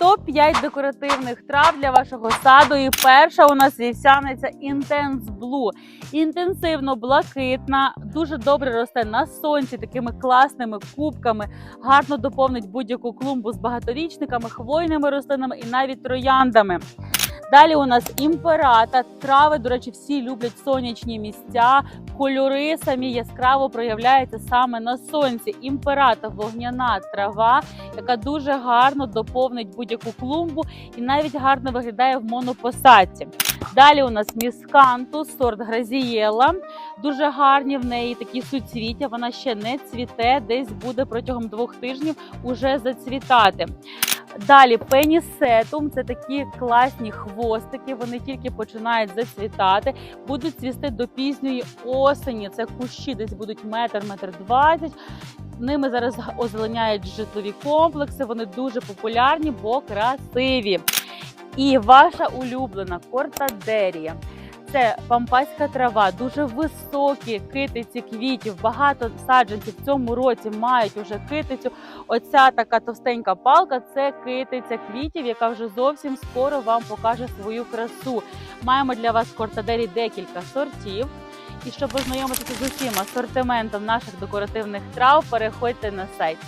Топ-5 декоративних трав для вашого саду. І перша у нас вівсяниця Intense Blue. Інтенсивно блакитна, дуже добре росте на сонці, такими класними кубками, гарно доповнить будь-яку клумбу з багаторічниками, хвойними рослинами і навіть трояндами. Далі у нас імперата. Трави, до речі, всі люблять сонячні місця. Кольори самі яскраво проявляються саме на сонці. Імперата вогняна трава, яка дуже гарно доповнить будь-яку клумбу і навіть гарно виглядає в монопосадці. Далі у нас міскантус, сорт гразієла. Дуже гарні в неї такі суцвіття. Вона ще не цвіте, десь буде протягом двох тижнів уже зацвітати. Далі пенісетум це такі класні хвостики. Вони тільки починають зацвітати, будуть цвісти до пізньої осені. Це кущі, десь будуть метр, метр двадцять. Ними зараз озеленяють житлові комплекси. Вони дуже популярні, бо красиві. І ваша улюблена кортадерія. Це пампаська трава, дуже високі китиці квітів. Багато саджанців в цьому році мають уже китицю. Оця така товстенька палка це китиця квітів, яка вже зовсім скоро вам покаже свою красу. Маємо для вас кортадері декілька сортів. І щоб ознайомитися з усім асортиментом наших декоративних трав, переходьте на сайт.